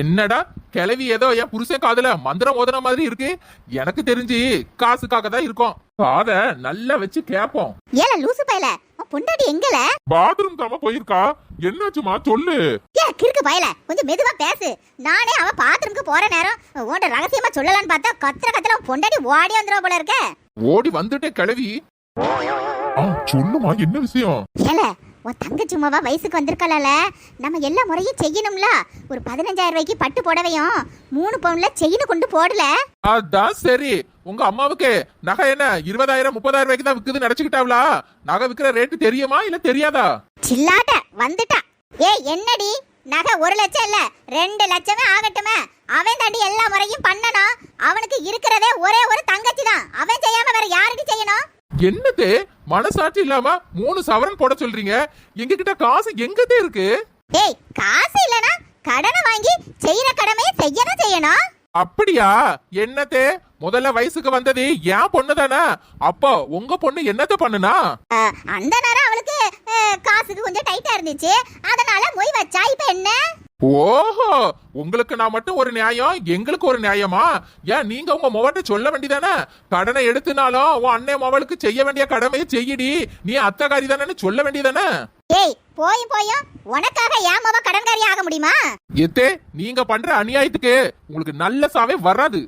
என்னடா கிளவி ஏதோ என் புருஷன் காதுல மந்திரம் ஓதுன மாதிரி இருக்கு? எனக்கு தெரிஞ்சு காசுக்காக தான் இருக்கும். காத நல்லா வச்சு கேப்போம். ஏல லூசு பயல. பொண்டாட்டி எங்கல? பாத்ரூம் தாமா போயிருக்கா. என்னாச்சுமா சொல்லு. ஏ கிறுக்கு பயல. கொஞ்சம் மெதுவா பேசு. நானே அவ பாத்ரூம்க்கு போற நேரம் உன்ட ரகசியமா சொல்லலாம்னு பார்த்தா கத்துற கத்துல உன் பொண்டாட்டி ஓடி வந்துருவா போல இருக்க. ஓடி வந்துட்டே கிளவி. சொல்லுமா என்ன விஷயம்? ஏல உன் தங்கச்சி சும்மாவா வயசுக்கு வந்திருக்கலால நம்ம எல்லா முறையும் செய்யணும்ல. ஒரு பதினஞ்சாயிரம் ரூபாய்க்கு பட்டு புடவையும் மூணு பவுன்ல செயின் கொண்டு போடல. அதான் சரி. உங்க அம்மாவுக்கு நகை என்ன? இருபதாயிரம் முப்பதாயிரம் ரூபாய்க்கு தான் விக்குதுன்னு நினைச்சுக்கிட்டாவளா? நகை விக்கிற ரேட்டு தெரியுமா இல்ல தெரியாதா? சில்லாட்ட வந்துட்டா. ஏய் என்னடி? நகை ஒரு லட்சம் இல்ல ரெண்டு லட்சமே ஆகட்டுமே. அவன் தாண்டி எல்லா முறையும் பண்ணணும். அவனுக்கு இருக்கிறதே ஒரே ஒரு தங்கச்சி தான் அவன் செய்யாம வேற யாருக்கு செய்யணும்? என்னது? மனசாட்சி இல்லாம மூணு சவரன் போட சொல்றீங்க. எங்க கிட்ட காசு எங்கதே இருக்கு? ஏய் காசு இல்லனா கடனை வாங்கி செய்யற கடமையை செய்யணும் செய்யணும். அப்படியா? என்னத்தே? முதல்ல வயசுக்கு வந்தது என் பொண்ணு தானே அப்போ உங்க பொண்ணு என்னத்த பண்ணுனா? அந்த நேரம் அவளுக்கு காசுக்கு கொஞ்சம் டைட்டா இருந்துச்சு. அதனால மொய் வச்சா இப்ப என்ன? ஓஹோ உங்களுக்கு நான் மட்டும் ஒரு நியாயம் எங்களுக்கு ஒரு நியாயமா? ஏன் நீங்க உங்க மொவட்ட சொல்ல வேண்டியதானே? கடனை எடுத்துனாலும் உன் அண்ணன் மவளுக்கு செய்ய வேண்டிய கடமையை செய்யடி. நீ அத்தகாரி தானே சொல்ல வேண்டியதானே? ஏய் போயும் போயும் உனக்காக ஏன் மாமா கடன்காரி ஆக முடியுமா? எத்தே நீங்க பண்ற அநியாயத்துக்கு உங்களுக்கு நல்ல சாவே வராது.